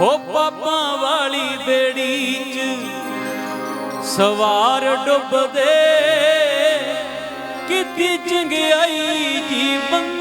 ਹੋ ਪਾਪਾਂ ਵਾਲੀ ਬੇੜੀ 'ਚ ਸਵਾਰ ਡੁੱਬਦੇ ਕਿਤੇ ਚੰਗਿਆਈ ਜੀਵਨ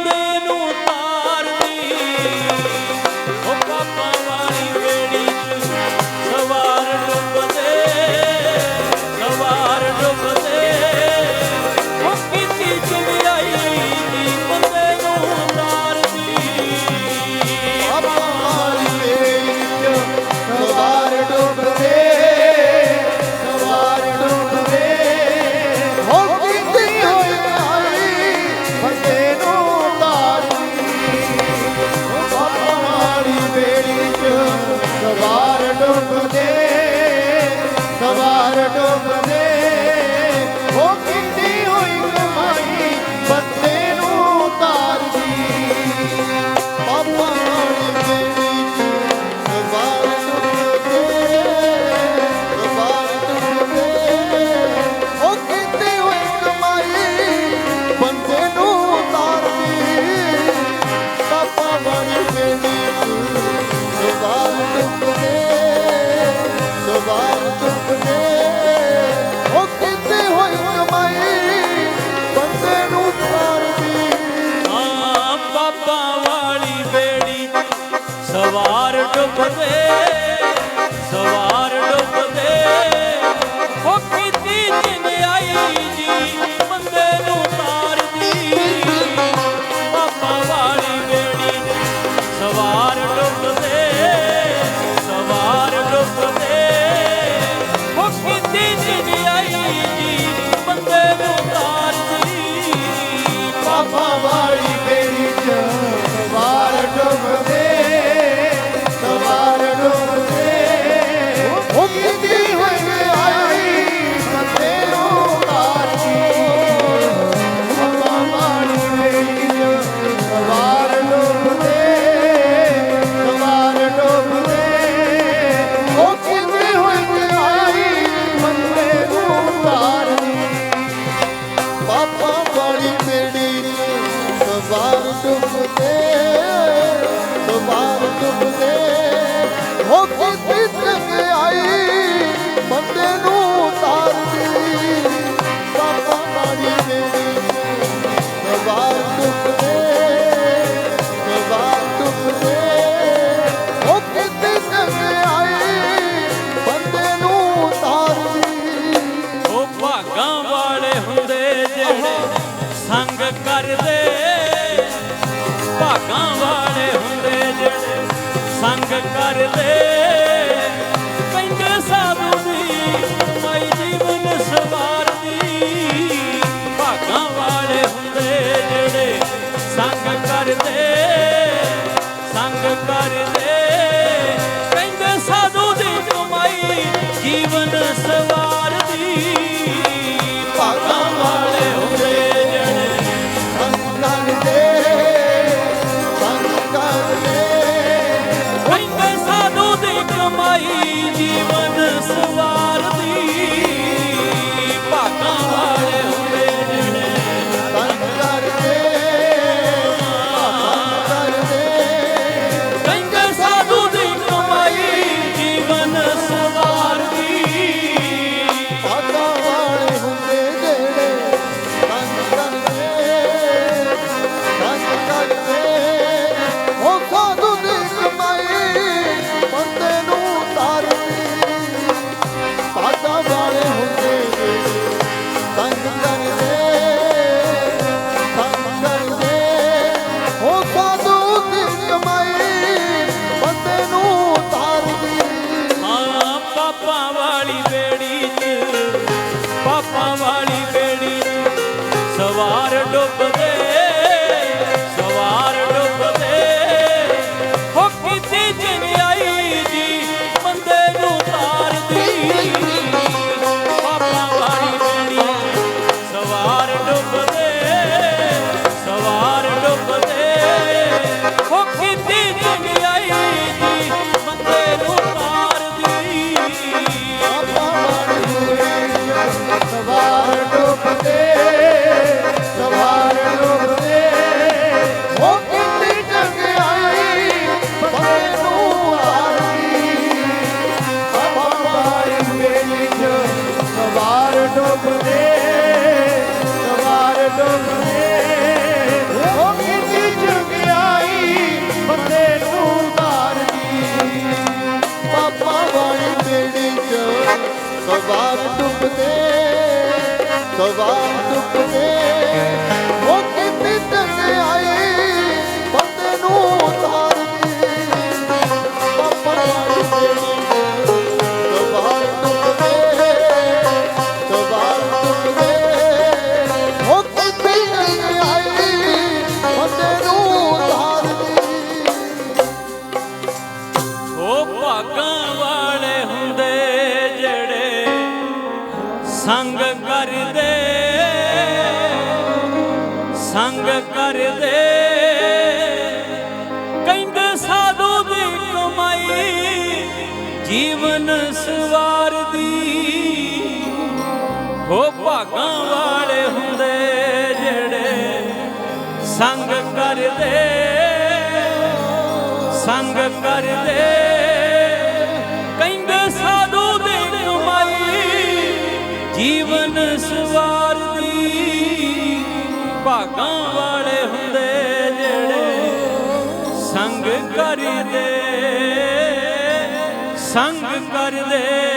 સવાર ડૂબવે સવાર ਆਈ, ਬੰਦੇ ਨੂੰ ਤਾਰਦੀ। ਬਾਬਾ ਮਾੜੀ ਮੇਰੀ ਆਈ, ਬੰਦੇ ਨੂੰ ਤਾਰਦੀ। ਭਾਗਾਂ ਵਾਲੇ ਹੁੰਦੇ ਜਿਹੜੇ ਸੰਗ ਕਰਦੇ ਕਰ ਲੈ। ਕਹਿੰਦੇ ਸਾਧੂ ਵਾਲੇ ਹੁੰਦੇ ਸੰਗ ਕਰਦੇ ਸੰਗ ਕਰਦੇ। 希望的色彩。ਵਾਲੀ ਬੇੜੀ ਸਵਾਰ ਡੁੱਬ ਸਵਾਰ ਡੁੱਬਦੇ ਸਵਾਰ ਡੁੱਬਦੇ ਸੰਗ ਕਰਦੇ ਸੰਗ ਕਰਦੇ। ਕਹਿੰਦੇ ਸਾਧੂ ਦੀ ਕਮਾਈ ਜੀਵਨ ਸਵਾਰਦੀ। ਉਹ ਭਾਗਾਂ ਵਾਲੇ ਹੁੰਦੇ ਜਿਹੜੇ ਸੰਗ ਕਰਦੇ ਸੰਗ ਕਰਦੇ। ਸੰਗ ਕਰਦੇ ਸੰਗ ਕਰਦੇ।